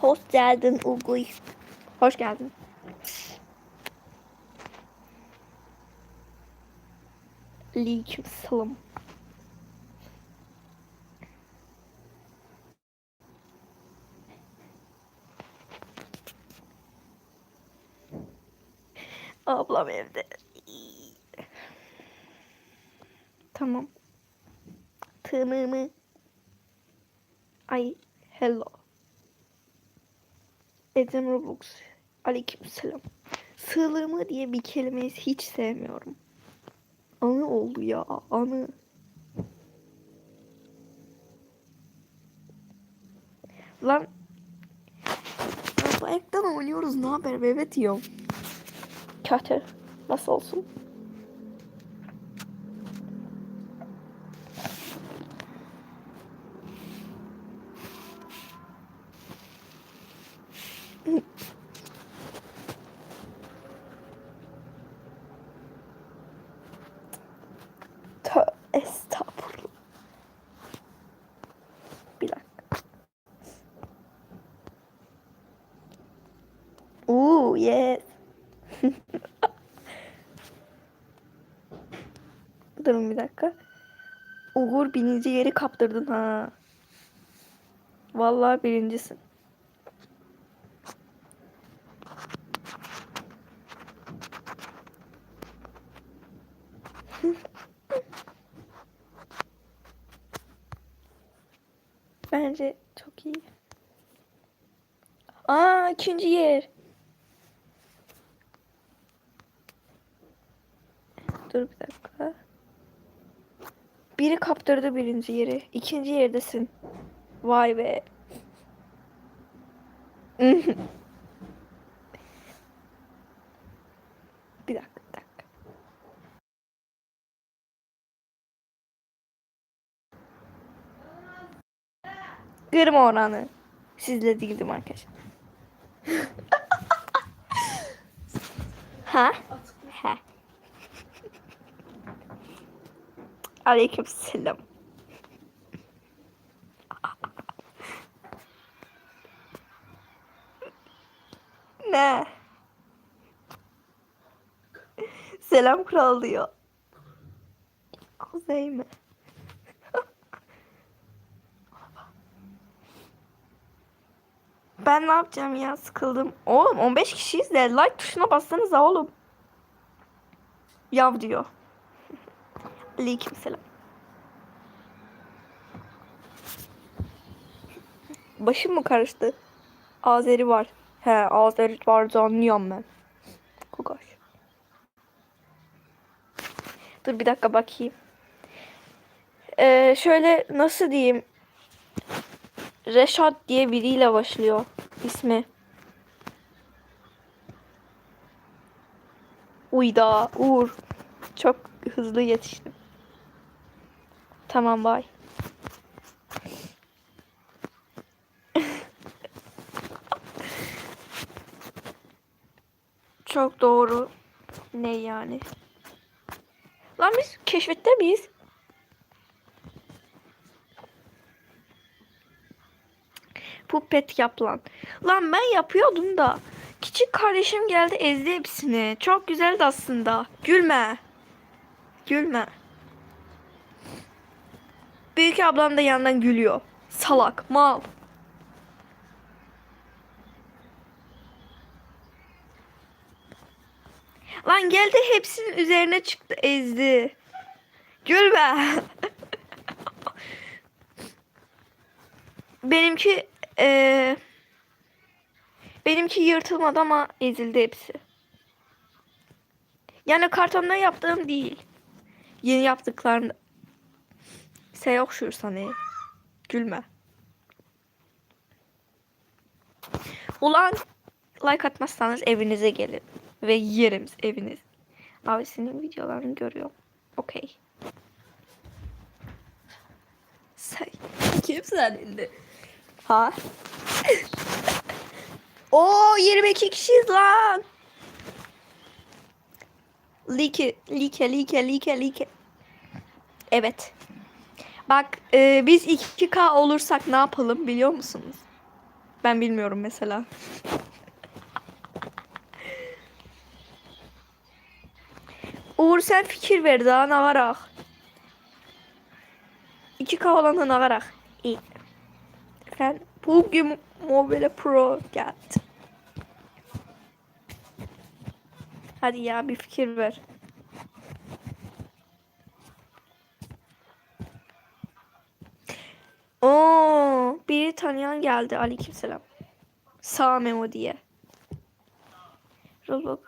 Hoş geldin Uguy. Hoş geldin. Aleyküm selam. Ablam evde. Tamam. Tığımı. Ay hello. Edzem Roblox. Aleyküm selam. Sığlığımı diye bir kelimeyi hiç sevmiyorum. Anı oldu ya. Anı. Lan. Ya Ayaktan oynuyoruz. Ne haber? Evet diyorum. Kötü. Nasıl olsun? Tö estağfurullah. Bir dakika. Ooh, yes. Durun bir dakika. Uğur birinci yeri kaptırdın ha. Vallahi birincisin. Bence çok iyi. Aa ikinci yer. Dur bir dakika. Biri kaptırdı birinci yeri. İkinci yerdesin. Vay be. bir dakika, bir oranı. Sizle değildim arkadaşlar. ha? Ha. Aleyküm selam. ne? Selam kral diyor. Kuzey mi? Ben ne yapacağım ya sıkıldım. Oğlum 15 kişiyiz de like tuşuna bassanıza oğlum. Yav diyor. Aleyküm selam. Başım mı karıştı? Azeri var. He Azeri var anlıyorum ben. Kokoş. Dur bir dakika bakayım. Ee, şöyle nasıl diyeyim? Reşat diye biriyle başlıyor ismi. Uyda, Uğur. Çok hızlı yetiştim. Tamam bay. Çok doğru. Ne yani? Lan biz keşfette miyiz? Puppet yap lan. Lan ben yapıyordum da. Küçük kardeşim geldi ezdi hepsini. Çok güzeldi aslında. Gülme. Gülme. Büyük ablam da yandan gülüyor. Salak, mal. Lan geldi hepsinin üzerine çıktı ezdi. Gülme. Benimki eee benimki yırtılmadı ama ezildi hepsi. Yani kartonda yaptığım değil. Yeni yaptıklarım. Sen yok şu sana. Gülme. Ulan like atmazsanız evinize gelin. Ve yerim eviniz. Abi senin videolarını görüyorum. Okey. Sen kimsin elinde? Ha? Oo 22 kişiyiz lan. Like, like, like, like, like. Evet. Bak e, biz 2K olursak ne yapalım biliyor musunuz? Ben bilmiyorum mesela. Uğur sen fikir ver daha ne varak. 2K olanı ne varak. İyi. Efendim bugün Mobile Pro geldi. Hadi ya bir fikir ver. Oo, biri tanıyan geldi. Aleykümselam. Sağ Memo diye. Roblox.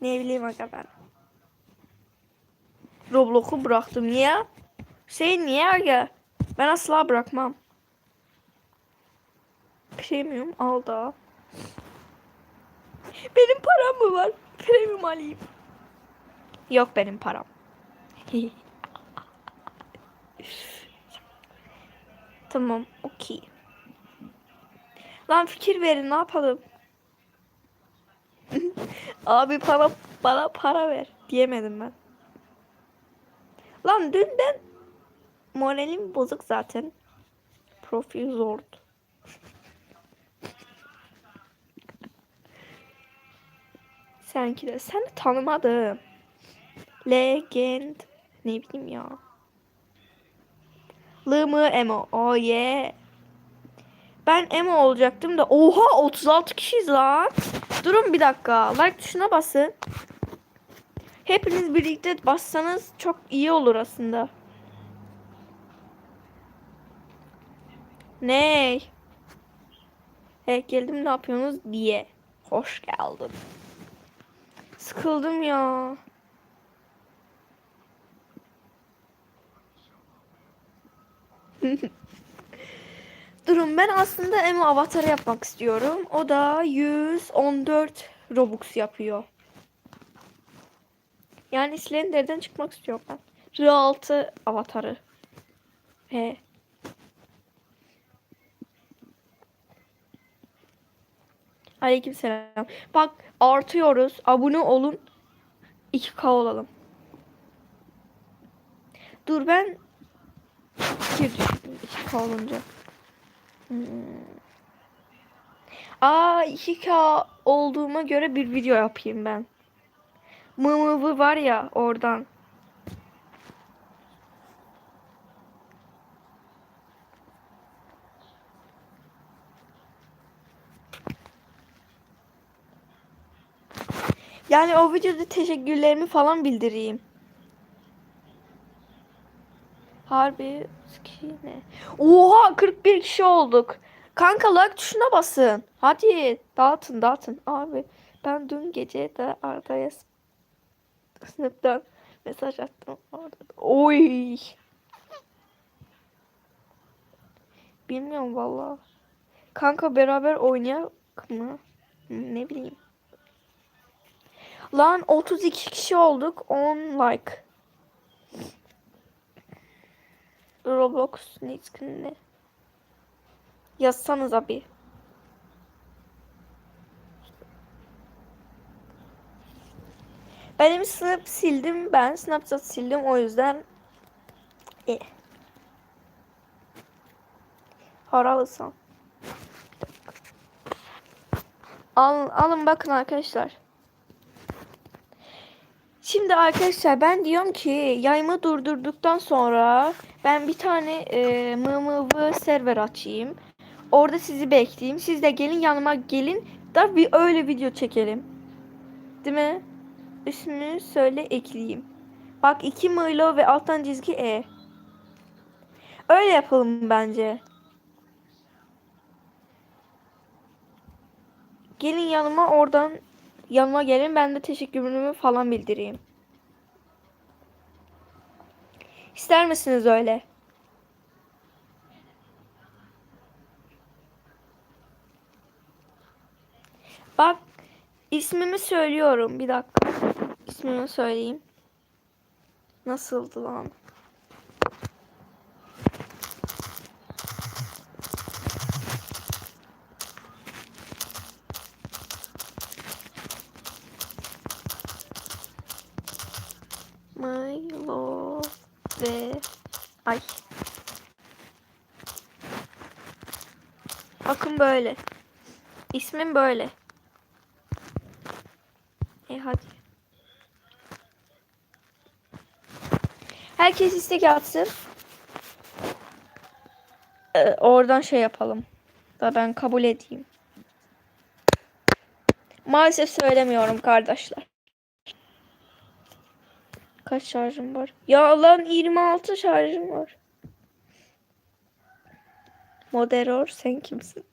Ne bileyim aga ben. Roblox'u bıraktım. Niye? Şey niye aga? Ben asla bırakmam. Premium al da. Benim param mı var? Premium alayım. Yok benim param. tamam, okey. Lan fikir verin, ne yapalım? Abi para bana para ver diyemedim ben. Lan dünden moralim bozuk zaten. Profil zordu. Senki de. Seni tanımadım. Legend. Ne bileyim ya. Lı mı emo? Oh yeah. Ben emo olacaktım da. Oha 36 kişiyiz lan. Durun bir dakika. Like tuşuna basın. Hepiniz birlikte bassanız çok iyi olur aslında. Ney? Evet geldim ne yapıyorsunuz diye. Hoş geldin. Sıkıldım ya. Durun ben aslında Emo avatarı yapmak istiyorum. O da 114 Robux yapıyor. Yani Slender'den çıkmak istiyorum ben. R6 avatarı. He. Aleykümselam. Bak artıyoruz. Abone olun. 2K olalım. Dur ben fikir düşündüm 2K olunca. Hmm. Aa 2K olduğuma göre bir video yapayım ben. Mımıvı var ya oradan. Yani o videoda teşekkürlerimi falan bildireyim. Harbi ne? Oha 41 kişi olduk. Kanka like tuşuna basın. Hadi dağıtın dağıtın. Abi ben dün gece de Arda'ya sınıftan mesaj attım. Orada. Oy. Bilmiyorum valla. Kanka beraber oynayak mı? Ne bileyim. Lan 32 kişi olduk. 10 like. Roblox ne ne? Yazsanız abi. Benim Snap sildim. Ben Snapchat sildim. O yüzden e. Haralısın. Al, alın bakın arkadaşlar. Şimdi arkadaşlar ben diyorum ki yayımı durdurduktan sonra ben bir tane e, mımıvı server açayım. Orada sizi bekleyeyim. Siz de gelin yanıma gelin da bir öyle video çekelim. Değil mi? İsmini söyle ekleyeyim. Bak iki mıylo ve alttan çizgi e. Öyle yapalım bence. Gelin yanıma oradan yanıma gelin ben de teşekkürümü falan bildireyim. İster misiniz öyle? Bak ismimi söylüyorum. Bir dakika. İsmimi söyleyeyim. Nasıldı lan? Milo ve Ay. Bakın böyle. İsmim böyle. E hadi. Herkes istek atsın. Ee, oradan şey yapalım. Da ben kabul edeyim. Maalesef söylemiyorum kardeşler. Kaç şarjım var? Ya lan 26 şarjım var. Moderor sen kimsin?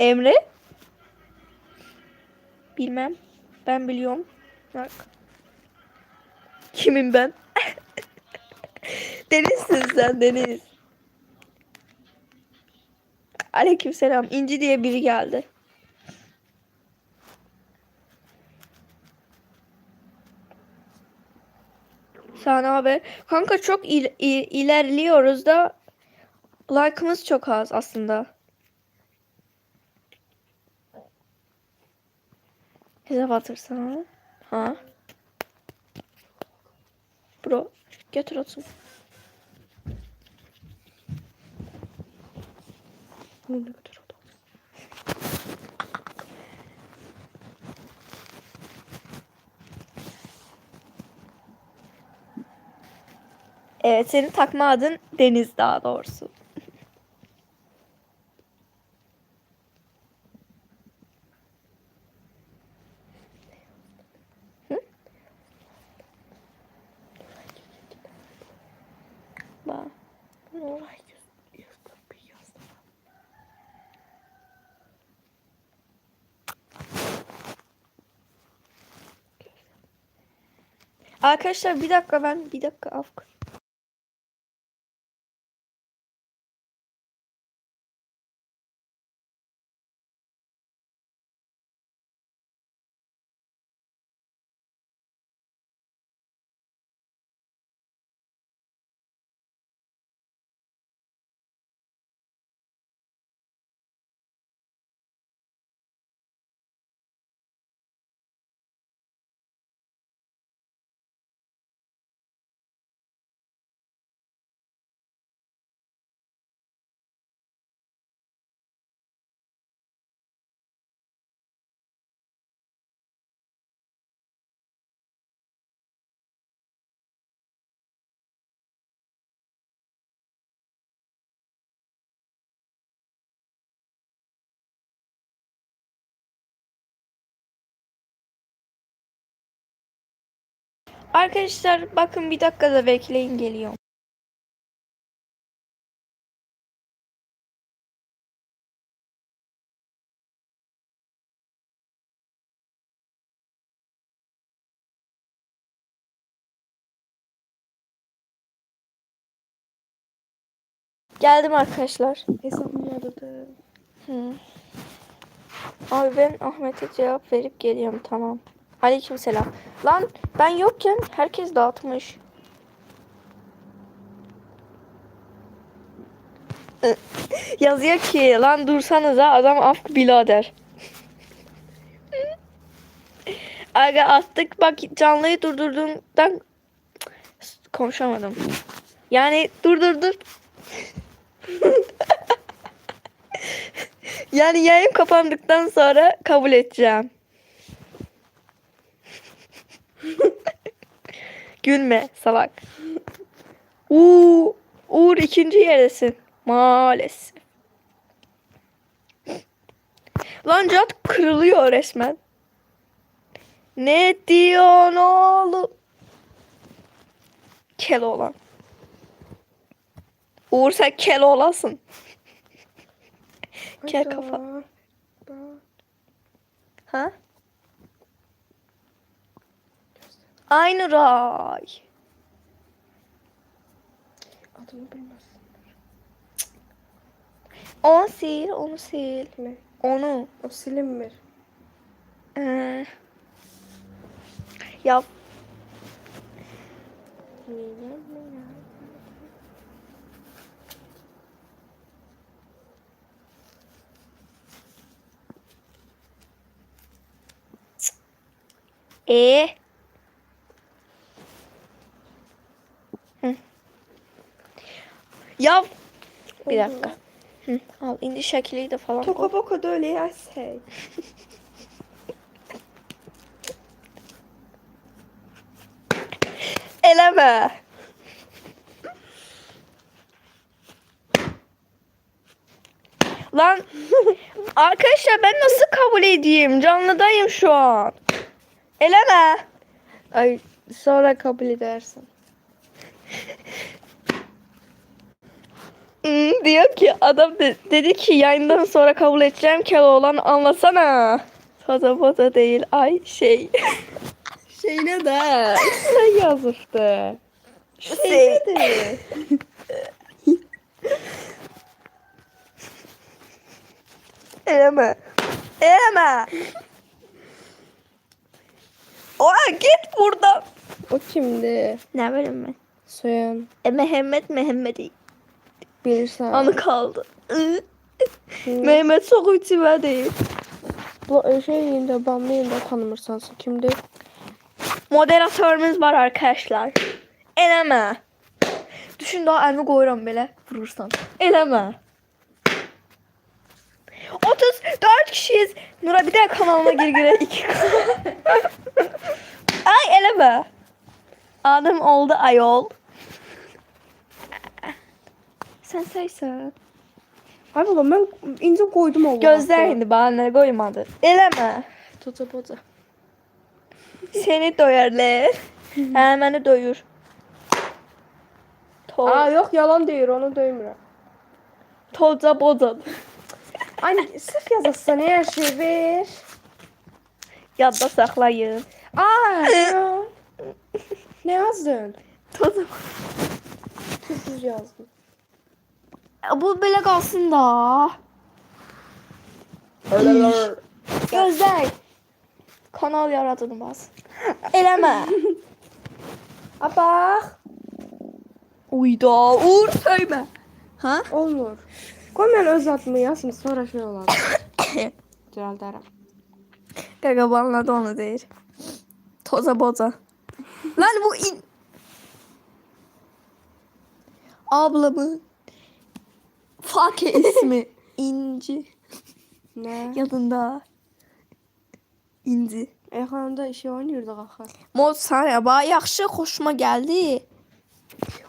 Emre? Bilmem. Ben biliyorum. Bak. Kimim ben? Denizsin sen Deniz. Aleykümselam. İnci diye biri geldi. Sana haber. Kanka çok il- i- ilerliyoruz da like'ımız çok az aslında. Hesap atırsana. Ha. Bro götür. Bunu da Evet senin takma adın Deniz daha doğrusu. Hı? Arkadaşlar bir dakika ben bir dakika af. Arkadaşlar bakın bir dakikada bekleyin geliyorum. Geldim arkadaşlar. Hesabımı aradı. Hı. Abi ben Ahmet'e cevap verip geliyorum tamam. Aleykümselam. Lan ben yokken herkes dağıtmış. Yazıyor ki lan dursanıza adam af birader. Aga attık bak canlıyı durdurduğumdan konuşamadım. Yani dur dur dur. yani yayın kapandıktan sonra kabul edeceğim. Gülme salak. Uuu, Uğur ikinci yerdesin. Maalesef. Lan Cat kırılıyor resmen. Ne diyorsun oğlum? Kel olan. Uğur sen kel olasın. Kel kafa. Ha? Aynı ray. Adını bilmezsin. Onu sil, onu sil. Ne? Onu. O silinmir. Ee, yap. E. Ya bir dakika. Hı, al indi şəkili də falan. Toka boka da öyle yersek. Eləmə. Lan arkadaşlar ben nasıl kabul edeyim? Canlıdayım şu an. Eleme. Ay sonra kabul edersin. Hmm, diyor ki adam de- dedi ki yayından sonra kabul edeceğim Keloğlan anlasana. Foto foto değil ay şey. Şey ne de? Sen yazıktı. Şey. de. Eleme. Eleme. Oha git buradan. O kimdi? Ne bileyim ben. Soyan. E, Mehmet Mehmet'i Bilirsen. anı kaldı. Mehmet çok içime değil. Bu şeyinde banlıyında tanımırsansa kimdi? Moderatörümüz var arkadaşlar. Eleme. Düşün daha elimi koyuram belə vurursan. Eleme. 34 kişiyiz. Nura bir de kanalıma gir gire iki Ay eleme. Adım oldu ayol. Sen saysan. Ay baba ben ince koydum Allah. Gözler indi bana koymadı. Eleme. Tuta bota. Seni doyarlar. Hə, məni doyur. Tol, Aa yok yalan değil onu dövmürəm. tolca boza. Ay sırf yazasın her şey ver. Yadda saxlayın. Aa ya. ne yazdın? Toza. Çok düz yazdın. Bu belə qalsın da. Gözlər. Kanal yaradılmaz. Eləmə. Aa bak. Uyda, uğur söymə. Ha? Olmur. Koy ben öz adımı yazsın sonra şey olur. Düzeltirim. Qaqa banladı onu deyir. Toza boza. Lan bu in... Ablamın Fakir ismi İnci. Ne? Yadında. İnci. Ekranda şey oynuyorduk axı. Mod sana bax yaxşı xoşuma gəldi.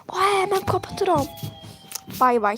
Ay, mən kapatıram. Bay bay.